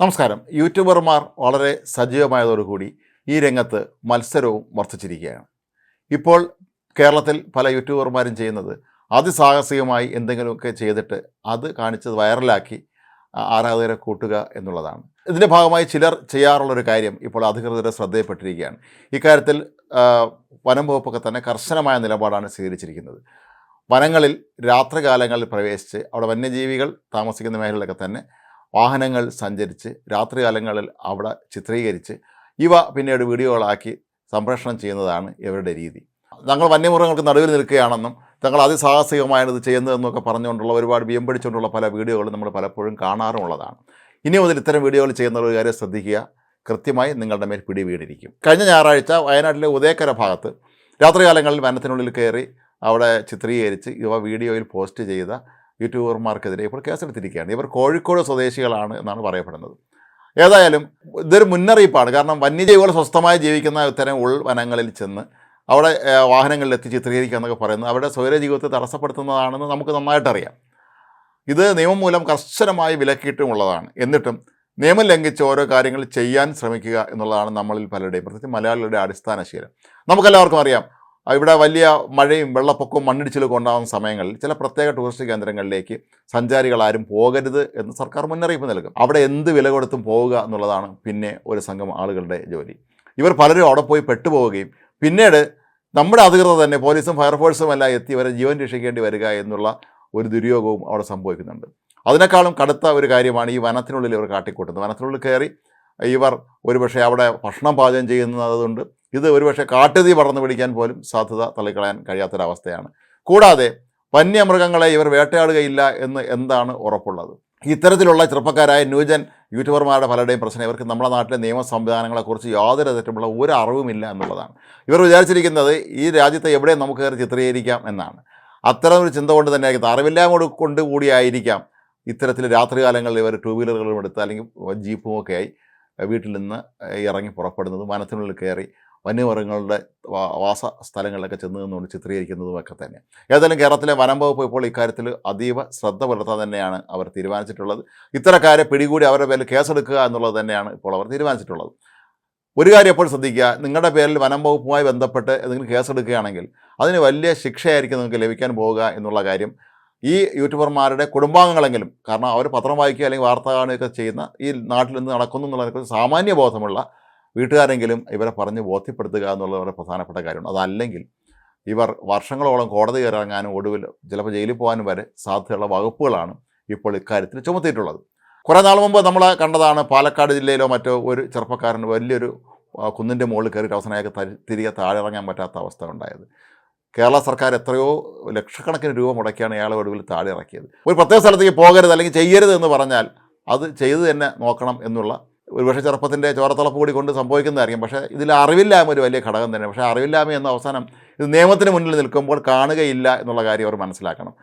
നമസ്കാരം. യൂട്യൂബർമാർ വളരെ സജീവമായതോടുകൂടി ഈ രംഗത്ത് മത്സരവും വർദ്ധിച്ചിരിക്കുകയാണ്. ഇപ്പോൾ കേരളത്തിൽ പല യൂട്യൂബർമാരും ചെയ്യുന്നത് അതിസാഹസികമായി എന്തെങ്കിലുമൊക്കെ ചെയ്തിട്ട് അത് കാണിച്ചത് വൈറലാക്കി ആരാധകരെ കൂട്ടുക എന്നുള്ളതാണ്. ഇതിന്റെ ഭാഗമായി ചിലർ ചെയ്യാറുള്ളൊരു കാര്യം ഇപ്പോൾ അധികൃതരുടെ ശ്രദ്ധയിൽപ്പെട്ടിരിക്കുകയാണ്. ഇക്കാര്യത്തിൽ വനം വകുപ്പൊക്കെ തന്നെ കർശനമായ നിലപാടാണ് സ്വീകരിച്ചിരിക്കുന്നത്. വനങ്ങളിൽ രാത്രികാലങ്ങളിൽ പ്രവേശിച്ച് അവിടെ വന്യജീവികൾ താമസിക്കുന്ന മേഖലകളിലൊക്കെ തന്നെ വാഹനങ്ങൾ സഞ്ചരിച്ച് രാത്രികാലങ്ങളിൽ അവിടെ ചിത്രീകരിച്ച് ഇവ പിന്നീട് വീഡിയോകളാക്കി സംപ്രേഷണം ചെയ്യുന്നതാണ് ഇവരുടെ രീതി. ഞങ്ങൾ വന്യമൃഗങ്ങൾക്ക് നടുവിൽ നിൽക്കുകയാണെന്നും തങ്ങൾ അതിസാഹസികമായാണ് ഇത് ചെയ്യുന്നതെന്നൊക്കെ പറഞ്ഞുകൊണ്ടുള്ള ഒരുപാട് വിയമ്പടിച്ചുകൊണ്ടുള്ള പല വീഡിയോകളും നമ്മൾ പലപ്പോഴും കാണാറുമുള്ളതാണ്. ഇനി മുതൽ ഇത്തരം വീഡിയോകൾ ചെയ്യുന്ന ഒരു കാര്യം ശ്രദ്ധിക്കുക. കൃത്യമായി നിങ്ങളുടെ മേൽ പിടി വീടിരിക്കും കഴിഞ്ഞ ഞായറാഴ്ച വയനാട്ടിലെ ഉദയക്കര ഭാഗത്ത് രാത്രികാലങ്ങളിൽ വനത്തിനുള്ളിൽ കയറി അവിടെ ചിത്രീകരിച്ച് ഇവ വീഡിയോയിൽ പോസ്റ്റ് ചെയ്ത യൂട്യൂബർമാർക്കെതിരെ ഇപ്പോൾ കേസെടുത്തിരിക്കുകയാണ്. ഇവർ കോഴിക്കോട് സ്വദേശികളാണ് എന്നാണ് പറയപ്പെടുന്നത്. ഏതായാലും ഇതൊരു മുന്നറിയിപ്പാണ്. കാരണം വന്യജീവികൾ സ്വസ്ഥമായി ജീവിക്കുന്ന ഇത്തരം ഉൾവനങ്ങളിൽ ചെന്ന് അവിടെ വാഹനങ്ങളിൽ എത്തി ചിത്രീകരിക്കുക എന്നൊക്കെ പറയുന്നത് അവരുടെ സ്വൈര ജീവിതത്തെ തടസ്സപ്പെടുത്തുന്നതാണെന്ന് നമുക്ക് നന്നായിട്ടറിയാം. ഇത് നിയമം മൂലം കർശനമായി വിലക്കിയിട്ടുമുള്ളതാണ്. എന്നിട്ടും നിയമം ലംഘിച്ച് ഓരോ കാര്യങ്ങൾ ചെയ്യാൻ ശ്രമിക്കുക എന്നുള്ളതാണ് നമ്മളിൽ പലരുടെയും പ്രത്യേകിച്ച് മലയാളികളുടെ അടിസ്ഥാന ശീലം. നമുക്കെല്ലാവർക്കും അറിയാം ഇവിടെ വലിയ മഴയും വെള്ളപ്പൊക്കവും മണ്ണിടിച്ചിലൊക്കെ ഉണ്ടാകുന്ന സമയങ്ങളിൽ ചില പ്രത്യേക ടൂറിസ്റ്റ് കേന്ദ്രങ്ങളിലേക്ക് സഞ്ചാരികൾ ആരും പോകരുത് എന്ന് സർക്കാർ മുന്നറിയിപ്പ് നൽകും. അവിടെ എന്ത് വില കൊടുത്തും പോവുക എന്നുള്ളതാണ് പിന്നെ ഒരു സംഘം ആളുകളുടെ ജോലി. ഇവർ പലരും അവിടെ പോയി പെട്ടുപോവുകയും പിന്നീട് നമ്മുടെ അധികൃതർ തന്നെ പോലീസും ഫയർഫോഴ്സും എല്ലാം എത്തി ഇവരെ ജീവൻ രക്ഷിക്കേണ്ടി വരിക എന്നുള്ള ഒരു ദുര്യോഗവും അവിടെ സംഭവിക്കുന്നുണ്ട്. അതിനേക്കാളും കടുത്ത ഒരു കാര്യമാണ് ഈ വനത്തിനുള്ളിൽ ഇവർ കാട്ടിക്കൂട്ടുന്നത്. വനത്തിനുള്ളിൽ കയറി ഇവർ ഒരുപക്ഷെ അവിടെ ഭക്ഷണം പാചകം ചെയ്യുന്നതുകൊണ്ട് ഇത് ഒരുപക്ഷെ കാട്ടുതീ പടർന്നു പിടിക്കാൻ പോലും സാധ്യത തള്ളിക്കളയാൻ കഴിയാത്തൊരവസ്ഥയാണ്. കൂടാതെ വന്യമൃഗങ്ങളെ ഇവർ വേട്ടയാടുകയില്ല എന്ന് എന്താണ് ഉറപ്പുള്ളത്? ഇത്തരത്തിലുള്ള ചെറുപ്പക്കാരായ ന്യൂജൻ യൂട്യൂബർമാരുടെ പലരുടെയും പ്രശ്നം ഇവർക്ക് നമ്മുടെ നാട്ടിലെ നിയമ സംവിധാനങ്ങളെക്കുറിച്ച് യാതൊരു തരത്തിലുള്ള ഒരു അറിവുമില്ല എന്നുള്ളതാണ്. ഇവർ വിചാരിച്ചിരിക്കുന്നത് ഈ രാജ്യത്തെ എവിടെയും നമുക്ക് കയറി ചിത്രീകരിക്കാം എന്നാണ്. അത്തരം ഒരു ചിന്ത കൊണ്ട് തന്നെ ആയിരിക്കും അറിവില്ലായ്മ കൊണ്ട് കൂടിയായിരിക്കാം ഇത്തരത്തിൽ രാത്രികാലങ്ങളിൽ ഇവർ ടൂ വീലറുകളും എടുത്ത് അല്ലെങ്കിൽ ജീപ്പും ഒക്കെ ആയി വീട്ടിൽ നിന്ന് ഇറങ്ങി പുറപ്പെടുന്നത് വനത്തിനുള്ളിൽ കയറി വന്യമൃഗങ്ങളുടെ വാസ സ്ഥലങ്ങളിലൊക്കെ ചെന്ന് നിന്നുകൊണ്ട് ചിത്രീകരിക്കുന്നതും ഒക്കെ തന്നെ. ഏതായാലും കേരളത്തിലെ വനം വകുപ്പ് ഇപ്പോൾ ഇക്കാര്യത്തിൽ അതീവ ശ്രദ്ധ പുലർത്താൻ തന്നെയാണ് അവർ തീരുമാനിച്ചിട്ടുള്ളത്. ഇത്തരക്കാരെ പിടികൂടി അവരുടെ പേരിൽ കേസെടുക്കുക എന്നുള്ളത് തന്നെയാണ് ഇപ്പോൾ അവർ തീരുമാനിച്ചിട്ടുള്ളത്. ഒരു കാര്യം എപ്പോൾ ശ്രദ്ധിക്കുക നിങ്ങളുടെ പേരിൽ വനം വകുപ്പുമായി ബന്ധപ്പെട്ട് എന്തെങ്കിലും കേസെടുക്കുകയാണെങ്കിൽ അതിന് വലിയ ശിക്ഷയായിരിക്കും നിങ്ങൾക്ക് ലഭിക്കാൻ പോവുക എന്നുള്ള കാര്യം ഈ യൂട്യൂബർമാരുടെ കുടുംബാംഗങ്ങളെങ്കിലും കാരണം അവർ പത്രം വായിക്കുക അല്ലെങ്കിൽ വാർത്ത കാണുകയൊക്കെ ചെയ്യുന്ന ഈ നാട്ടിൽ നിന്ന് നടക്കുന്നു എന്നുള്ളതിനെക്കുറിച്ച് സാമാന്യ ബോധമുള്ള വീട്ടുകാരെങ്കിലും ഇവരെ പറഞ്ഞ് ബോധ്യപ്പെടുത്തുക എന്നുള്ളത് വളരെ പ്രധാനപ്പെട്ട കാര്യമാണ്. അതല്ലെങ്കിൽ ഇവർ വർഷങ്ങളോളം കോടതി ഇറങ്ങാനും ഒടുവിൽ ചിലപ്പോൾ ജയിലിൽ പോകാനും വരെ സാധ്യതയുള്ള വകുപ്പുകളാണ് ഇപ്പോൾ ഇക്കാര്യത്തിൽ ചുമത്തിയിട്ടുള്ളത്. കുറേ നാൾ മുമ്പ് നമ്മൾ കണ്ടതാണ് പാലക്കാട് ജില്ലയിലോ മറ്റോ ഒരു ചെറുപ്പക്കാരൻ വലിയൊരു കുന്നിന്റെ മുകളിൽ കയറിയിട്ട് അവസാനം അയാൾക്ക് തരി- തിരികെ താഴെ ഇറങ്ങാൻ പറ്റാത്ത അവസ്ഥ ഉണ്ടായത്. കേരള സർക്കാർ എത്രയോ ലക്ഷക്കണക്കിന് രൂപ മുടക്കിയാണ് അയാളെ ഒടുവിൽ താഴെ ഇറക്കിയത് ഒരു പ്രത്യേക സ്ഥലത്തേക്ക് പോകരുത് അല്ലെങ്കിൽ ചെയ്യരുത് എന്ന് പറഞ്ഞാൽ അത് ചെയ്തു തന്നെ നോക്കണം എന്നുള്ള ഒരുപക്ഷെ ചെറുപ്പത്തിന്റെ ചോരത്തിളപ്പ് കൂടി കൊണ്ട് സംഭവിക്കുന്നതായിരിക്കും. പക്ഷേ ഇതിൽ അറിവില്ലായ്മ ഒരു വലിയ ഘടകം തന്നെ പക്ഷേ അറിവില്ലായ്മ എന്ന അവസാനം ഇത് നിയമത്തിന് മുന്നിൽ നിൽക്കുമ്പോൾ കാണുകയില്ല എന്നുള്ള കാര്യം അവർ മനസ്സിലാക്കണം.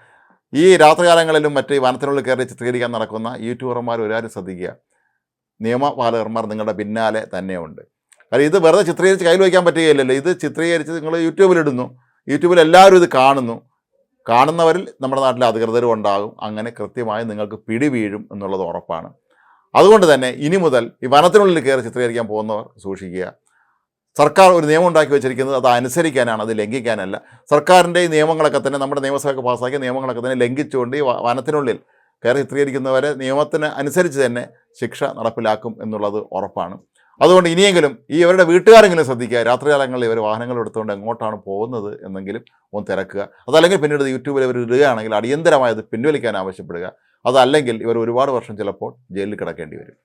ഈ രാത്രികാലങ്ങളിലും മറ്റ് വനത്തിനുള്ളിൽ കയറി ചിത്രീകരിക്കാൻ നടക്കുന്ന യൂട്യൂബർമാർ ഒരുപാട് ശ്രദ്ധിക്കുക. നിയമപാലകർമാർ നിങ്ങളുടെ പിന്നാലെ തന്നെയുണ്ട്. കാരണം ഇത് വെറുതെ ചിത്രീകരിച്ച് കയ്യിൽ വയ്ക്കാൻ പറ്റുകയില്ലല്ലോ. ഇത് ചിത്രീകരിച്ച് നിങ്ങൾ യൂട്യൂബിലിടുന്നു യൂട്യൂബിൽ എല്ലാവരും ഇത് കാണുന്നു. കാണുന്നവരിൽ നമ്മുടെ നാട്ടിലെ അധികൃതരും ഉണ്ടാകും. അങ്ങനെ കൃത്യമായി നിങ്ങൾക്ക് പിടി വീഴും എന്നുള്ളത് ഉറപ്പാണ്. അതുകൊണ്ട് തന്നെ ഇനി മുതൽ ഈ വനത്തിനുള്ളിൽ കയറി ചിത്രീകരിക്കാൻ പോകുന്നവർ സൂക്ഷിക്കുക. സർക്കാർ ഒരു നിയമം ഉണ്ടാക്കി വെച്ചിരിക്കുന്നത് അത് അനുസരിക്കാനാണ് അത് ലംഘിക്കാനല്ല. സർക്കാരിന്റെ ഈ നിയമങ്ങളൊക്കെ തന്നെ നമ്മുടെ നിയമസഭയൊക്കെ പാസ്സാക്കിയ നിയമങ്ങളൊക്കെ തന്നെ ലംഘിച്ചുകൊണ്ട് ഈ വനത്തിനുള്ളിൽ കയറി ചിത്രീകരിക്കുന്നവരെ നിയമത്തിന് അനുസരിച്ച് തന്നെ ശിക്ഷ നടപ്പിലാക്കും എന്നുള്ളത് ഉറപ്പാണ്. അതുകൊണ്ട് ഇനിയെങ്കിലും ഈ ഇവരുടെ വീട്ടുകാരെങ്കിലും ശ്രദ്ധിക്കുക. രാത്രികാലങ്ങളിൽ ഇവർ വാഹനങ്ങൾ എടുത്തുകൊണ്ട് എങ്ങോട്ടാണ് പോകുന്നത് എന്നെങ്കിലും ഒന്ന് തിരക്കുക. അതല്ലെങ്കിൽ പിന്നീട് യൂട്യൂബിൽ ഇവർ ഇടുകയാണെങ്കിൽ അടിയന്തരമായത് പിൻവലിക്കാൻ ആവശ്യപ്പെടുക. അതല്ലെങ്കിൽ ഇവർ ഒരുപാട് വർഷം ചിലപ്പോൾ ജയിലിൽ കിടക്കേണ്ടി വരും.